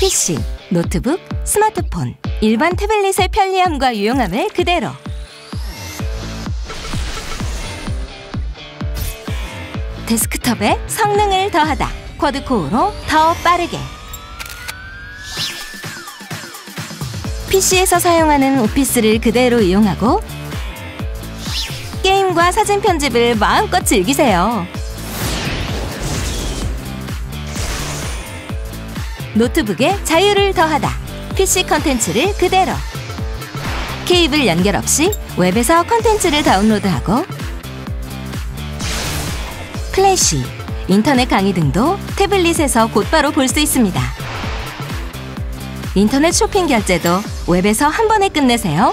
PC, 노트북, 스마트폰, 일반 태블릿의 편리함과 유용함을 그대로. 데스크톱의 성능을 더하다. 쿼드코어로 더 빠르게. PC에서 사용하는 오피스를 그대로 이용하고 게임과 사진 편집을 마음껏 즐기세요. 노트북에 자유를 더하다. PC 컨텐츠를 그대로. 케이블 연결 없이 웹에서 컨텐츠를 다운로드하고 플래시, 인터넷 강의 등도 태블릿에서 곧바로 볼 수 있습니다. 인터넷 쇼핑 결제도 웹에서 한 번에 끝내세요.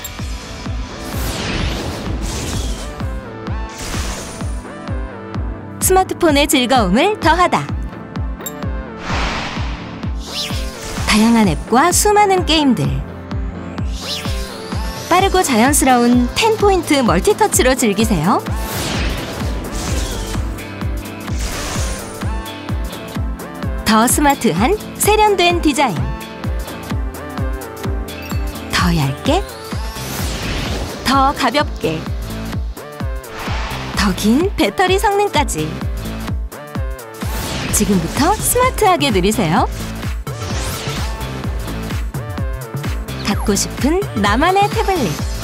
스마트폰의 즐거움을 더하다. 다양한 앱과 수많은 게임들. 빠르고 자연스러운 10포인트 멀티터치로 즐기세요. 더 스마트한 세련된 디자인. 더 얇게, 더 가볍게, 더 긴 배터리 성능까지. 지금부터 스마트하게 누리세요. 갖고 싶은 나만의 태블릿.